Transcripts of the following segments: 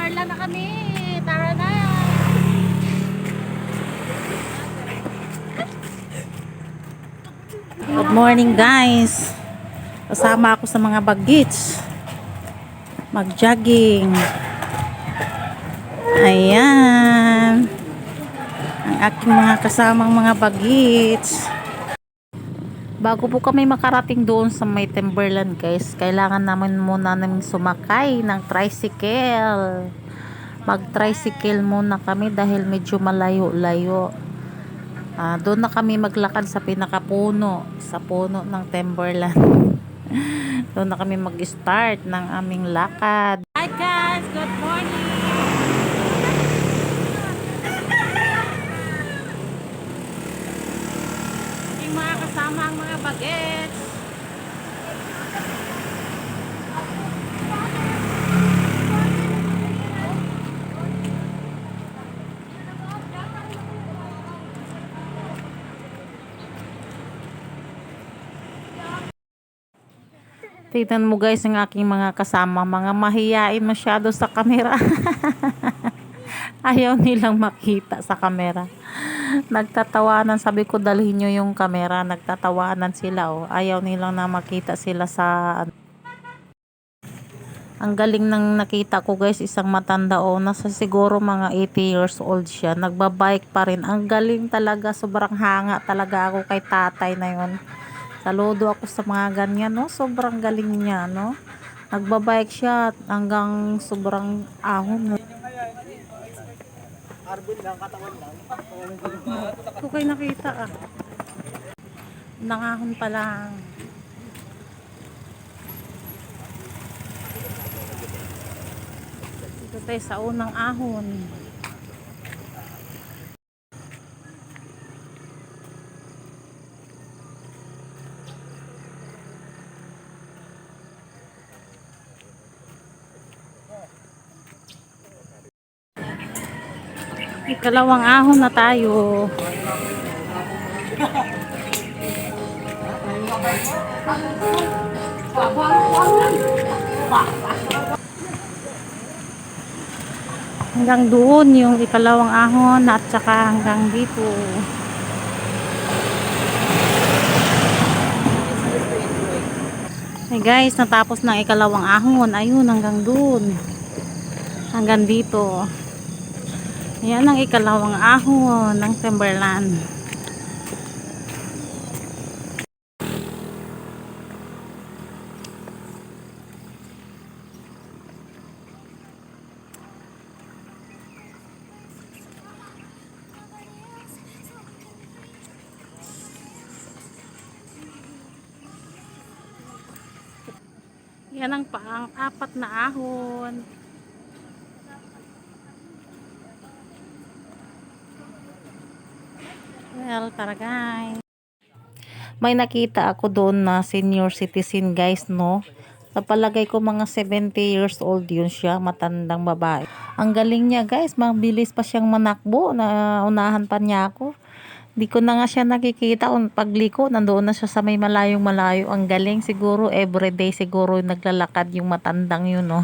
Timberland na kami. Tara na. Good morning guys. Kasama ako sa mga bagits. Mag-jogging. Ayan. Ang aking mga kasamang mga bagits. Bago po kami makarating doon sa may Timberland guys, kailangan naman muna namin sumakay ng tricycle. Mag-tricycle muna kami dahil medyo malayo-layo. Ah, doon na kami maglakad sa pinakapuno, sa puno ng Timberland. doon na kami mag-start ng aming lakad. Hi guys, good morning. Aking mga kasama ang mga bagets. Tignan mo guys ang aking mga kasama, mga mahiyain masyado sa kamera. Ayaw nilang makita sa kamera. Nagtatawanan, sabi ko dalhin nyo yung kamera, nagtatawanan sila oh. Ayaw nilang na makita sila sa ang galing ng nakita ko guys, isang matanda o, nasa siguro mga 80 years old siya. Nagbabike pa rin. Ang galing talaga, sobrang hanga talaga ako kay tatay na yon. Saludo ako sa mga ganyan, no? Sobrang galing niya, no? Nagbabike siya hanggang sobrang ahon. No? Ito kayo nakita, ah. Nangahon pa lang. Dito tayo sa unang ahon. Ikalawang ahon na tayo. Hanggang doon yung ikalawang ahon at saka hanggang dito. Hey guys, natapos ng ikalawang ahon. Ayun, hanggang doon. Hanggang dito. Yan ang ikalawang ahon ng Timberland. Yan ang pang-apat na ahon. Well, tara guys. May nakita ako doon na senior citizen guys, no? Sa palagay ko mga 70 years old yun siya, matandang babae. Ang galing niya guys, mabilis pa siyang manakbo, na unahan pa niya ako. Di ko na nga siya nakikita, pagliko, nandoon na siya sa may malayong malayo. Ang galing siguro, everyday siguro naglalakad yung matandang yun, no?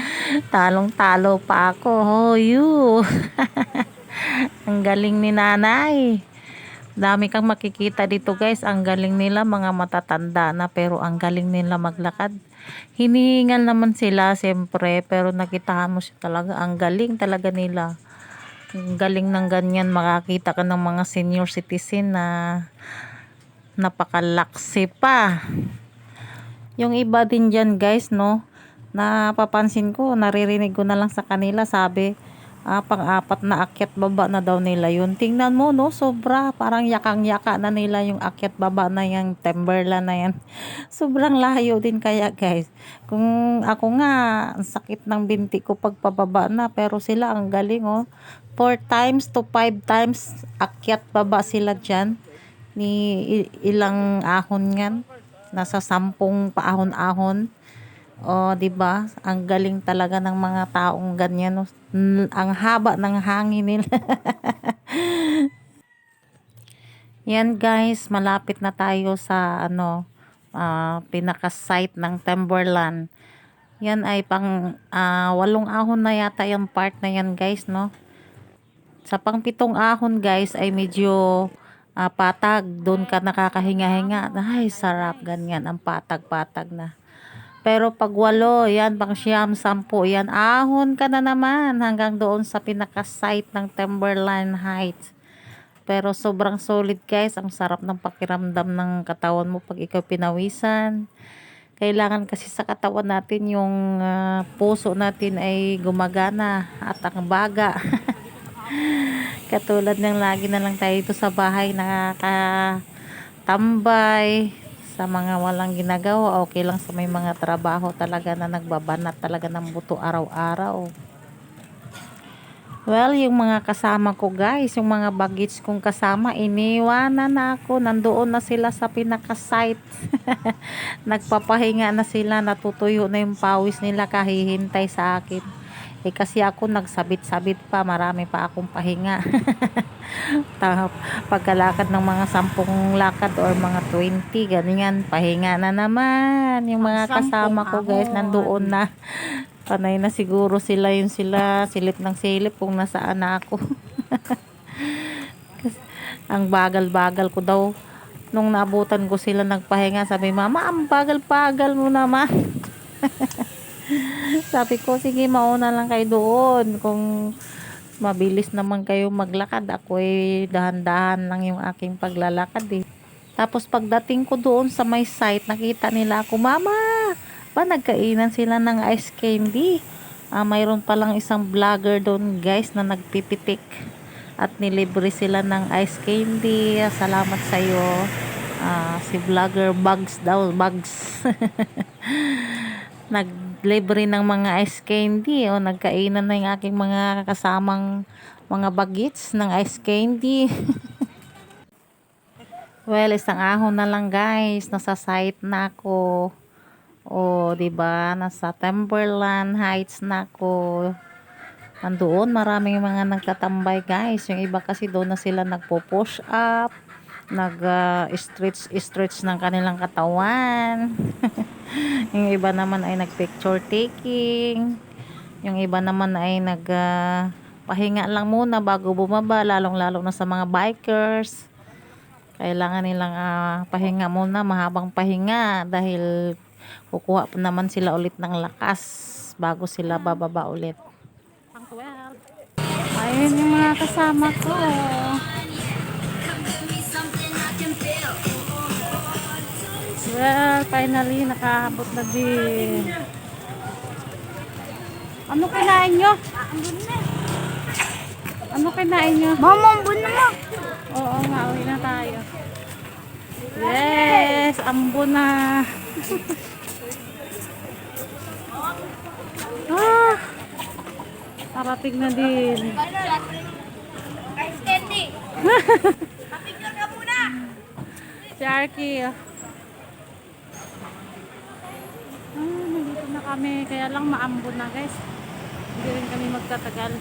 Talong-talo pa ako, oh, you. Ang galing ni nanay. Dami kang makikita dito guys. Ang galing nila mga matatanda na pero ang galing nila maglakad. Hinihingal naman sila siyempre pero nakitahan mo siya talaga. Ang galing talaga nila. Ang galing ng ganyan makakita ka ng mga senior citizen na napakalaksi pa. Yung iba din dyan guys no napapansin ko naririnig ko na lang sa kanila sabi ah, pang-apat na akyat baba na daw nila yun. Tingnan mo, no? Sobra. Parang yakang-yaka na nila yung akyat baba na yung Timberland na yan. Sobrang layo din kaya, guys. Kung ako nga, ang sakit ng binti ko pagpababa na. Pero sila, ang galing, oh. Four times to five times akyat baba sila dyan. Ni ilang ahon yan. Nasa sampung paahon-ahon. O, 'di ba? Ang galing talaga ng mga taong ganyan. No? Ang haba ng hangin nila. Yan guys, malapit na tayo sa ano, uh, pinaka-site ng Timberland. Yan ay pang ah, walong ahon na yata yung part na yan guys, no? Sa pang pitong ahon guys ay medyo ah, patag. Doon ka nakakahinga-hinga. Ay, sarap. Ganyan. Ang patag-patag na. Pero pag walo, yan, pang siyam, sampu, yan, ahon ka na naman hanggang doon sa pinaka-site ng Timberline Heights. Pero sobrang solid guys, ang sarap ng pakiramdam ng katawan mo pag ikaw pinawisan. Kailangan kasi sa katawan natin yung ah, puso natin ay gumagana at ang baga. Katulad ng lagi na lang tayo dito sa bahay nakakatambay sa mga walang ginagawa. Okay lang sa may mga trabaho talaga na nagbabanat talaga ng buto araw-araw. Well, yung mga kasama ko guys, yung mga bagets kong kasama, iniwanan na ako. Nandoon na sila sa pinaka-site. Nagpapahinga na sila, natutuyo na yung pawis nila kahihintay sa akin. Eh kasi ako nagsabit-sabit pa, marami pa akong pahinga. Pagkalakad ng mga sampung lakad or mga 20, ganyan, pahinga na naman. Yung mga kasama ko guys, nandoon na. Panay na siguro sila yun sila, silip ng silip kung nasaan na ako. Ang bagal-bagal ko daw. Nung naabutan ko sila nagpahinga, sabi, Mama, ang bagal-bagal mo naman. sabi ko, sige, mauna lang kayo doon. Kung mabilis naman kayo maglakad, ako eh, dahan-dahan lang yung aking paglalakad eh. Tapos pagdating ko doon sa may site, nakita nila ako, Mama, ba nagkainan sila ng ice candy. Ah, mayroon palang isang vlogger doon guys na nagpipitik at nilibre sila ng ice candy. Ah, Salamat sa iyo. Ah, si vlogger Bugs daw, Bugs. Naglibre ng mga ice candy o nagkainan na yung aking mga kasamang mga bagets ng ice candy. well, isang ahon na lang guys. Nasa site na ako. O, 'di ba? Nasa Timberland Heights na ako. Nandoon, maraming mga nagtatambay, guys. Yung iba kasi doon na sila nagpo-push up, nag ah, stretch stretch ng kanilang katawan. yung iba naman ay nag-picture taking. Yung iba naman ay nag ah, pahinga lang muna bago bumaba, lalong-lalo na sa mga bikers. Kailangan nilang ah, pahinga muna, mahabang pahinga dahil kukuha pa naman sila ulit ng lakas bago sila bababa ulit. Pang 12. Ayun yung mga kasama ko. Well, finally, nakahabot na din. Ano kinain nyo? Ano kinain nyo? Mama, ambun na mo. Oo nga, uwi na tayo. Yes, ambo na. ah, parating na din. Ice candy. Papicture ka muna. Si Arky. Ah, nandito na kami. Kaya lang maambon na guys. Hindi rin kami magtatagal.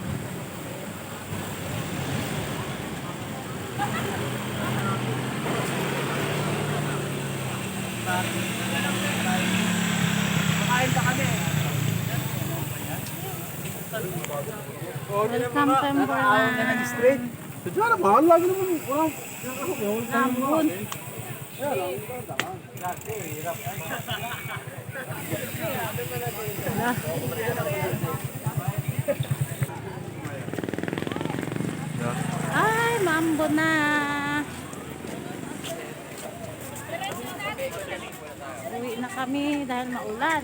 Welcome Timberland. straight. Diyan mahal lagi naman. Wow. Ambon. Ay, mambo na. Uwi na kami dahil maulan.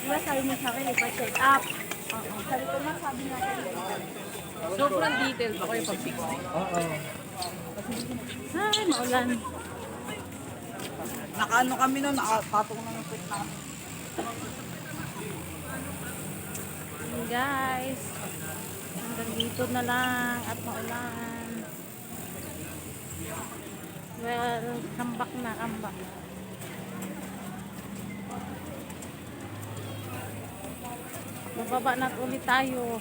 Diba sabi mo sa akin, ipa-check up. Sabi ko na, sabi natin. Sobrang detailed ako yung pag-fix. Ay, maulan. Nakaano kami nun, nakapatong lang yung pit namin. Guys. Hanggang dito na lang at maulan. Well, kambak na, kambak. Bababa na ulit tayo.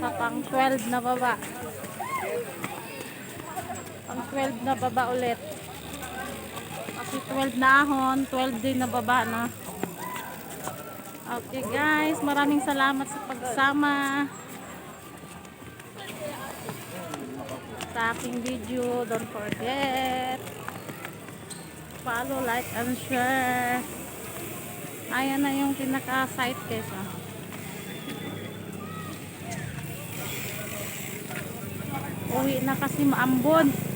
Sa pang 12 na baba. Pang 12 na baba ulit. Kasi Si 12 na ahon, 12 din na baba na. Okay guys, maraming salamat sa pagsama sa aking video. Don't forget follow, like, and share. Ayan na yung pinaka-site guys. Ah. Uwi na kasi maambon.